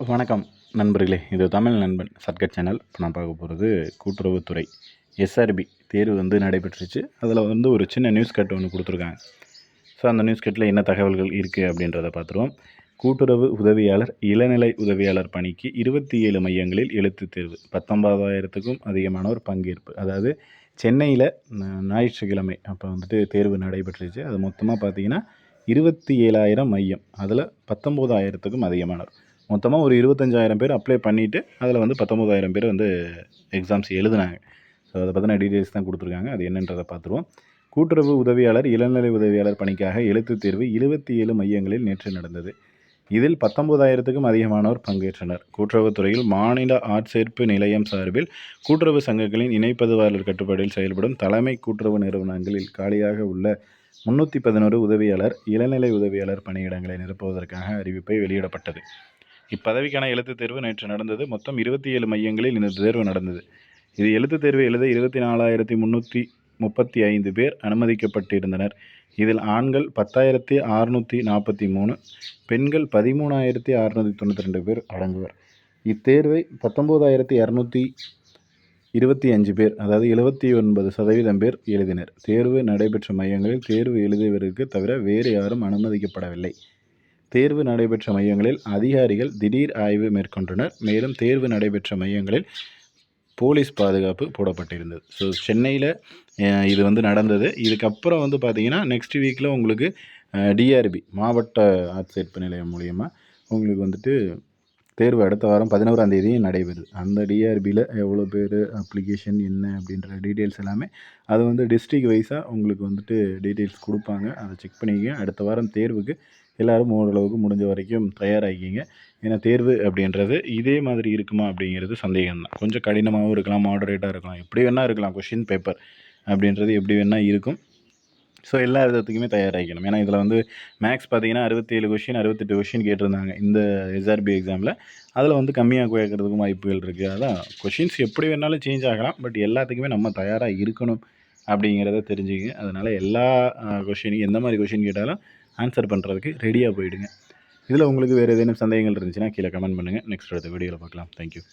வணக்கம் நண்பர்களே. இது தமிழ் நண்பன் சர்க்கட் சேனல். இப்போ நான் பார்க்க போகிறது கூட்டுறவுத்துறை. எஸ்ஆர்பி தேர்வு வந்து நடைபெற்றுச்சு. அதில் வந்து ஒரு சின்ன நியூஸ் கட் ஒன்று கொடுத்துருக்காங்க. ஸோ அந்த நியூஸ் கட்டில் என்ன தகவல்கள் இருக்குது அப்படின்றத பார்த்துருவோம். கூட்டுறவு உதவியாளர் இளநிலை உதவியாளர் பணிக்கு இருபத்தி ஏழு மையங்களில் எழுத்து தேர்வு. பத்தொன்பதாயிரத்துக்கும் அதிகமானோர் பங்கேற்பு. அதாவது சென்னையில் ஞாயிற்றுக்கிழமை அப்போ வந்துட்டு தேர்வு நடைபெற்றுச்சு. அது மொத்தமாக பார்த்தீங்கன்னா இருபத்தி ஏழாயிரம் மையம். அதில் பத்தொம்போதாயிரத்துக்கும் அதிகமானவர் மொத்தமாக ஒரு இருபத்தஞ்சாயிரம் பேர் அப்ளை பண்ணிவிட்டு அதில் வந்து பத்தொம்போதாயிரம் பேர் வந்து எக்ஸாம்ஸ் எழுதுனாங்க. ஸோ அதை பற்றின டீட்டெயில்ஸ் தான் கொடுத்துருக்காங்க. அது என்னன்றதை பார்த்துருவோம். கூட்டுறவு உதவியாளர் இளநிலை உதவியாளர் பணிக்காக எழுத்துத் தேர்வு இருபத்தி ஏழு மையங்களில் நேற்று நடந்தது. இதில் பத்தொன்பதாயிரத்துக்கும் அதிகமானோர் பங்கேற்றனர். கூட்டுறவுத்துறையில் மாநில ஆட்சேர்ப்பு நிலையம் சார்பில் கூட்டுறவு சங்கங்களின் இணைப்பதிவாளர் கட்டுப்பாட்டில் செயல்படும் தலைமை கூட்டுறவு நிறுவனங்களில் காலியாக உள்ள முன்னூற்றி பதினோரு உதவியாளர் இளநிலை உதவியாளர் பணியிடங்களை நிரப்புவதற்காக அறிவிப்பை வெளியிடப்பட்டது. இப்பதவிக்கான எழுத்துத் தேர்வு நேற்று நடந்தது. மொத்தம் இருபத்தி ஏழு மையங்களில் இந்த தேர்வு நடந்தது. இது எழுத்துத் தேர்வு எழுத இருபத்தி நாலாயிரத்தி முந்நூற்றி முப்பத்தி ஐந்து பேர் அனுமதிக்கப்பட்டிருந்தனர். இதில் ஆண்கள் பத்தாயிரத்தி அறுநூற்றி நாற்பத்தி மூணு பெண்கள் பதிமூணாயிரத்தி அறுநூற்றி தொண்ணூற்றி ரெண்டு பேர் அடங்குவர். இத்தேர்வை பத்தொம்போதாயிரத்தி இரநூத்தி இருபத்தி அஞ்சு பேர் அதாவது எழுபத்தி ஒன்பது சதவீதம் பேர் எழுதினர். தேர்வு நடைபெற்ற மையங்களில் தேர்வு எழுதியவருக்கு தவிர வேறு யாரும் அனுமதிக்கப்படவில்லை. தேர்வு நடைபெற்ற மையங்களில் அதிகாரிகள் திடீர் ஆய்வு மேற்கொண்டனர். மேலும் தேர்வு நடைபெற்ற மையங்களில் போலீஸ் பாதுகாப்பு போடப்பட்டிருந்தது. ஸோ சென்னையில் இது வந்து நடந்தது. இதுக்கப்புறம் வந்து பார்த்தீங்கன்னா நெக்ஸ்ட் வீக்கில் உங்களுக்கு டிஆர்பி மாவட்ட ஆட்சேர்ப்பு நிலையம் மூலியமாக உங்களுக்கு வந்துட்டு தேர்வு அடுத்த வாரம் பதினோராம் தேதி நடைபெறுது. அந்த டிஆர்பியில் எவ்வளோ பேர் அப்ளிகேஷன் என்ன அப்படின்ற டீட்டெயில்ஸ் எல்லாமே அது வந்து டிஸ்ட்ரிக் வைஸாக உங்களுக்கு வந்துட்டு டீட்டெயில்ஸ் கொடுப்பாங்க. அதை செக் பண்ணிக்கங்க. அடுத்த வாரம் தேர்வுக்கு எல்லோரும் ஓரளவுக்கு முடிஞ்ச வரைக்கும் தயாராகிக்கிங்க. ஏன்னா தேர்வு அப்படின்றது இதே மாதிரி இருக்குமா அப்படிங்கிறது சந்தேகம் தான் கொஞ்சம் கடினமாகவும் இருக்கலாம் மாடரேட்டாக இருக்கலாம். எப்படி வேணால் இருக்கலாம் கொஷின் பேப்பர் அப்படின்றது எப்படி வேணால் இருக்கும். ஸோ எல்லா விதத்துக்குமே தயாராகிக்கணும். ஏன்னா இதில் வந்து மேக்ஸ் பார்த்தீங்கன்னா அறுபத்தேழு கொஷின் அறுபத்தெட்டு கொஷின் கேட்டிருந்தாங்க. இந்த எஸ்ஆர்பி எக்ஸாமில் அதில் வந்து கம்மியாக கேட்குறதுக்கும் வாய்ப்புகள் இருக்குது அதான் கொஷின்ஸ் எப்படி வேணாலும் சேஞ்ச் ஆகலாம். பட் எல்லாத்துக்குமே நம்ம தயாராக இருக்கணும் அப்படிங்கிறத தெரிஞ்சுங்க அதனால் எல்லா கொஷினையும் எந்த மாதிரி கொஷின் கேட்டாலும் ஆன்சர் பண்ணுறதுக்கு ரெடியாக போயிடுங்க. இதில் உங்களுக்கு வேறு ஏதேனும் சந்தேகங்கள் இருந்துச்சுன்னா கீழே கமெண்ட் பண்ணுங்கள் நெக்ஸ்ட் அடுத்த வீடியோவில் பார்க்கலாம். தேங்க்யூ